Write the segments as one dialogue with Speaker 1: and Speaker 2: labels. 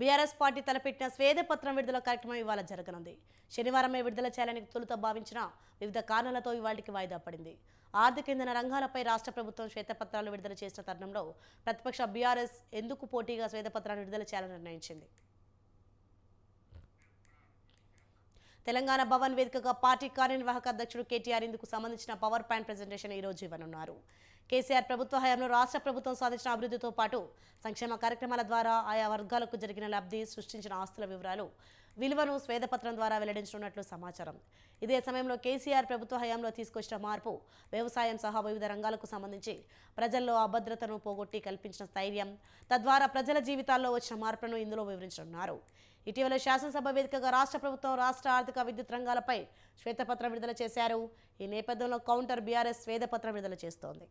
Speaker 1: BRS party తలపెట్టిన స్వేదపత్రం విడుదల కార్యక్రమం ఇవాళ జరగనుంది. శనివారమే విడుదల చేయాలని తొలుత భావించిన వివిధ కారణాలతో ఇవాళకి వాయిదా పడింది. ఆర్థిక ఇంధన రంగాలపై రాష్ట్ర ప్రభుత్వం శ్వేతపత్రాలు విడుదల చేసిన తరుణంలో ప్రతిపక్ష బీఆర్ఎస్ ఎందుకు పోటీగా శ్వేతపత్రాన్ని విడుదల చేయాలని నిర్ణయించింది. తెలంగాణ భవన్ వేదికగా పార్టీ కార్యనిర్వాహక అధ్యక్షుడు కేటీఆర్ ఇందుకు సంబంధించిన పవర్ పాయింట్ ప్రజెంటేషన్ ఈ రోజు ఇవ్వనున్నారు. కేసీఆర్ ప్రభుత్వ హయాంలో రాష్ట్ర ప్రభుత్వం సాధించిన అభివృద్ధితో పాటు సంక్షేమ కార్యక్రమాల ద్వారా ఆయా వర్గాలకు జరిగిన లబ్ధి సృష్టించిన ఆస్తుల వివరాలు విలువను స్వేదపత్రం ద్వారా వెల్లడించనున్నట్లు సమాచారం. ఇదే సమయంలో కేసీఆర్ ప్రభుత్వ హయాంలో తీసుకొచ్చిన మార్పు వ్యవసాయం సహా వివిధ రంగాలకు సంబంధించి ప్రజల్లో అభద్రతను పోగొట్టి కల్పించిన స్థైర్యం తద్వారా ప్రజల జీవితాల్లో వచ్చిన మార్పులను ఇందులో వివరించనున్నారు. ఇటీవల శాసనసభ వేదికగా రాష్ట్ర ప్రభుత్వం రాష్ట్ర ఆర్థిక విద్యుత్ రంగాలపై శ్వేతపత్రం విడుదల చేశారు. ఈ నేపథ్యంలో కౌంటర్ బీఆర్ఎస్ శ్వేతపత్రం విడుదల చేస్తోంది.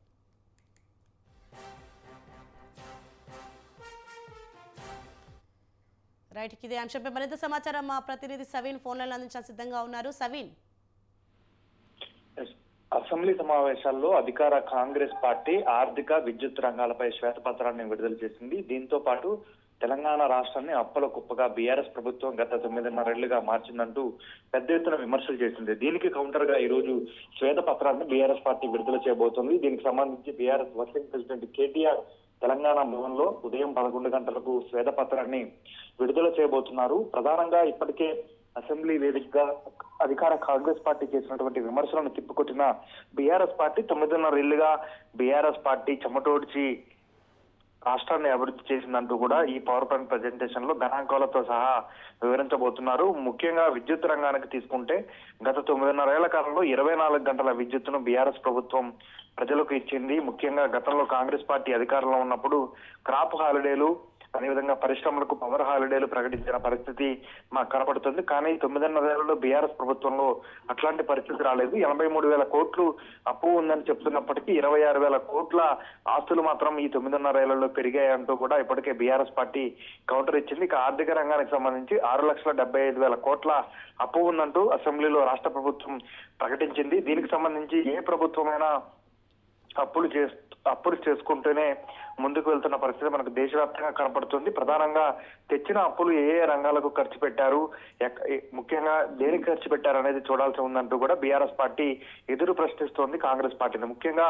Speaker 1: రైట్ ఇదే అంశంపై మరింత సమాచారం మా ప్రతినిధి సవీన్ ఫోన్లను అందించడానికి సిద్ధంగా ఉన్నారు. సవీన్.
Speaker 2: అసెంబ్లీ సమావేశాల్లో అధికార కాంగ్రెస్ పార్టీ ఆర్థిక విద్యుత్ రంగాలపై శ్వేతపత్రాన్ని విడుదల చేసింది. దీంతో పాటు తెలంగాణ రాష్ట్రాన్ని అప్పల కుప్పగా బీఆర్ఎస్ ప్రభుత్వం గత తొమ్మిదిన్నరేళ్ళుగా మార్చిందంటూ పెద్ద ఎత్తున విమర్శలు చేసింది. దీనికి కౌంటర్గా ఈ రోజు శ్వేతపత్రాన్ని బీఆర్ఎస్ పార్టీ విడుదల చేయబోతోంది. దీనికి సంబంధించి BRS working president KTR Telangana భవన్లో ఉదయం పదకొండు గంటలకు శ్వేతపత్రాన్ని విడుదల చేయబోతున్నారు. ప్రధానంగా ఇప్పటికే అసెంబ్లీ వేదికగా అధికార కాంగ్రెస్ పార్టీ చేసినటువంటి విమర్శలను తిప్పుకొట్టిన బీఆర్ఎస్ పార్టీ తొమ్మిదిన్నర ఇల్లుగా బీఆర్ఎస్ పార్టీ చెమటోడ్చి రాష్ట్రాన్ని అభివృద్ధి చేసిందంటూ కూడా ఈ పవర్ పాయింట్ ప్రజెంటేషన్లో గణాంకాలతో సహా వివరించబోతున్నారు. ముఖ్యంగా విద్యుత్ రంగానికి తీసుకుంటే గత తొమ్మిదిన్నర ఏళ్ళ కాలంలో ఇరవై నాలుగు గంటల విద్యుత్తును బీఆర్ఎస్ ప్రభుత్వం ప్రజలకు ఇచ్చింది. ముఖ్యంగా గతంలో కాంగ్రెస్ పార్టీ అధికారంలో ఉన్నప్పుడు క్రాప్ హాలిడేలు అదేవిధంగా పరిశ్రమలకు పవర్ హాలిడేలు ప్రకటించిన పరిస్థితి మాకు కనపడుతుంది. కానీ తొమ్మిదిన్నరేళ్ళలో బీఆర్ఎస్ ప్రభుత్వంలో అట్లాంటి పరిస్థితి రాలేదు. ఎనభై మూడు వేల కోట్లు అప్పు ఉందని చెప్తున్నప్పటికీ ఇరవై ఆరు వేల కోట్ల ఆస్తులు మాత్రం ఈ తొమ్మిదిన్నరేళ్ళలో పెరిగాయంటూ కూడా ఇప్పటికే బీఆర్ఎస్ పార్టీ కౌంటర్ ఇచ్చింది. ఇక ఆర్థిక రంగానికి సంబంధించి ఆరు లక్షల డెబ్బై ఐదు వేల కోట్ల అప్పు ఉందంటూ అసెంబ్లీలో రాష్ట్ర ప్రభుత్వం ప్రకటించింది. దీనికి సంబంధించి ఏ ప్రభుత్వమైనా అప్పులు చేస్తూ అప్పులు చేసుకుంటూనే ముందుకు వెళ్తున్న పరిస్థితి మనకు దేశవ్యాప్తంగా కనపడుతుంది. ప్రధానంగా తెచ్చిన అప్పులు ఏ ఏ రంగాలకు ఖర్చు పెట్టారు ముఖ్యంగా దేనికి ఖర్చు పెట్టారు అనేది చూడాల్సి ఉందంటూ కూడా బీఆర్ఎస్ పార్టీ ఎదురు ప్రశ్నిస్తోంది కాంగ్రెస్ పార్టీని ముఖ్యంగా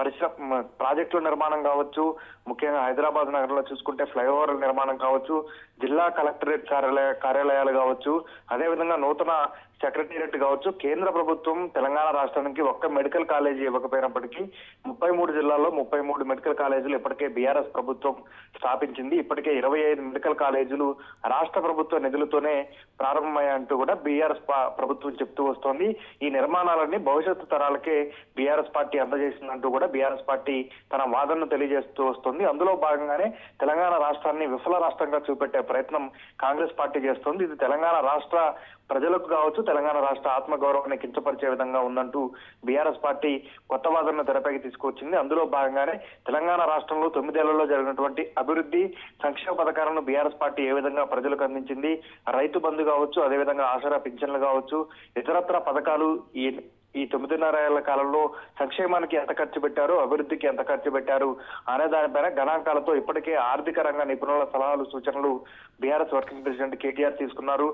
Speaker 2: పరిశ్రమ ప్రాజెక్టుల నిర్మాణం కావచ్చు ముఖ్యంగా హైదరాబాద్ నగరంలో చూసుకుంటే ఫ్లైఓవర్ల నిర్మాణం కావచ్చు జిల్లా కలెక్టరేట్ కార్యాలయ కార్యాలయాలు కావచ్చు అదేవిధంగా నూతన సెక్రటేరియట్ కావచ్చు. కేంద్ర ప్రభుత్వం తెలంగాణ రాష్ట్రానికి ఒక్క మెడికల్ కాలేజీ ఇవ్వకపోయినప్పటికీ ముప్పై మూడు జిల్లాల్లో ముప్పై మూడు మెడికల్ కాలేజీలు ఇప్పటికే బీఆర్ఎస్ ప్రభుత్వం స్థాపించింది. ఇప్పటికే ఇరవై ఐదు మెడికల్ కాలేజీలు రాష్ట్ర ప్రభుత్వ నిధులతోనే ప్రారంభమయ్యాయంటూ కూడా బీఆర్ఎస్ ప్రభుత్వం చెప్తూ వస్తోంది. ఈ నిర్మాణాలన్నీ భవిష్యత్తు తరాలకే బీఆర్ఎస్ పార్టీ అందజేసిందంటూ కూడా బీఆర్ఎస్ పార్టీ తన వాదనను తెలియజేస్తూ వస్తుంది. అందులో భాగంగానే తెలంగాణ రాష్ట్రాన్ని విఫల రాష్ట్రంగా చూపెట్టే ప్రయత్నం కాంగ్రెస్ పార్టీ చేస్తోంది. ఇది తెలంగాణ రాష్ట్ర ప్రజలకు కావచ్చు తెలంగాణ రాష్ట్ర ఆత్మగౌరవాన్ని కించపరిచే విధంగా ఉందంటూ బీఆర్ఎస్ పార్టీ కొత్త వాదనను తెరపైకి తీసుకొచ్చింది అందులో భాగంగానే తెలంగాణ రాష్ట్రంలో తొమ్మిదేళ్ళలో జరిగినటువంటి అభివృద్ధి సంక్షేమ పథకాలను బీఆర్ఎస్ పార్టీ ఏ విధంగా ప్రజలకు అందించింది? రైతు బంధు కావచ్చు అదేవిధంగా ఆసరా పింఛన్లు కావచ్చు ఇతరత్ర పథకాలు ఈ ఈ తొమ్మిదిన్నర ఏళ్ళ కాలంలో సంక్షేమానికి ఎంత ఖర్చు పెట్టారు అభివృద్ధికి ఎంత ఖర్చు పెట్టారు అనే దానిపైన గణాంకాలతో ఇప్పటికే ఆర్థిక రంగ నిపుణుల సలహాలు సూచనలు బీఆర్ఎస్ వర్కింగ్ ప్రెసిడెంట్ కేటీఆర్ తీసుకున్నారు.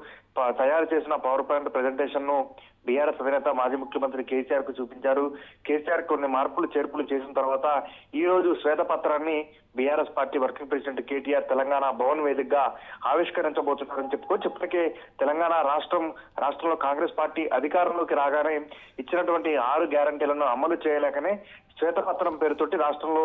Speaker 2: తయారు చేసిన పవర్ పాయింట్ ప్రజెంటేషన్ను బీఆర్ఎస్ అధినేత మాజీ ముఖ్యమంత్రి కేసీఆర్కు చూపించారు. కేసీఆర్ కొన్ని మార్పులు చేర్పులు చేసిన తర్వాత ఈ రోజు శ్వేతపత్రాన్ని BRS party working president KTR Telangana Bhavan వేదికగా ఆవిష్కరించబోతున్నారని చెప్పుకోవచ్చు. ఇప్పటికే తెలంగాణ రాష్ట్రం రాష్ట్రంలో కాంగ్రెస్ పార్టీ అధికారంలోకి రాగానే ఇచ్చినటువంటి ఆరు గ్యారంటీలను అమలు చేయలేకనే శ్వేతపత్రం పేరుతోటి రాష్ట్రంలో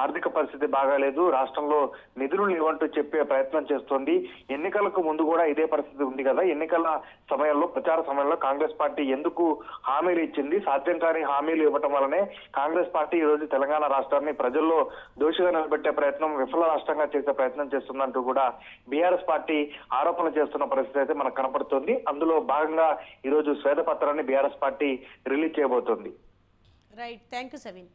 Speaker 2: ఆర్థిక పరిస్థితి బాగాలేదు రాష్ట్రంలో నిధులు లేవంటూ చెప్పే ప్రయత్నం చేస్తోంది. ఎన్నికలకు ముందు కూడా ఇదే పరిస్థితి ఉంది కదా. ఎన్నికల సమయంలో ప్రచార సమయంలో కాంగ్రెస్ పార్టీ ఎందుకు హామీలు ఇచ్చింది? సాధ్యం కాని హామీలు ఇవ్వటం వల్లనే కాంగ్రెస్ పార్టీ ఈ రోజు తెలంగాణ రాష్ట్రాన్ని ప్రజల్లో దోషిగా నిలబెట్టే ప్రయత్నం విఫల రాష్ట్రంగా చేసే ప్రయత్నం చేస్తుందంటూ కూడా బీఆర్ఎస్ పార్టీ ఆరోపణలు చేస్తున్న పరిస్థితి అయితే మనకు కనపడుతోంది. అందులో భాగంగా ఈరోజు శ్వేతపత్రాన్ని బీఆర్ఎస్ పార్టీ రిలీజ్ చేయబోతోంది.
Speaker 1: Right thank you Saveen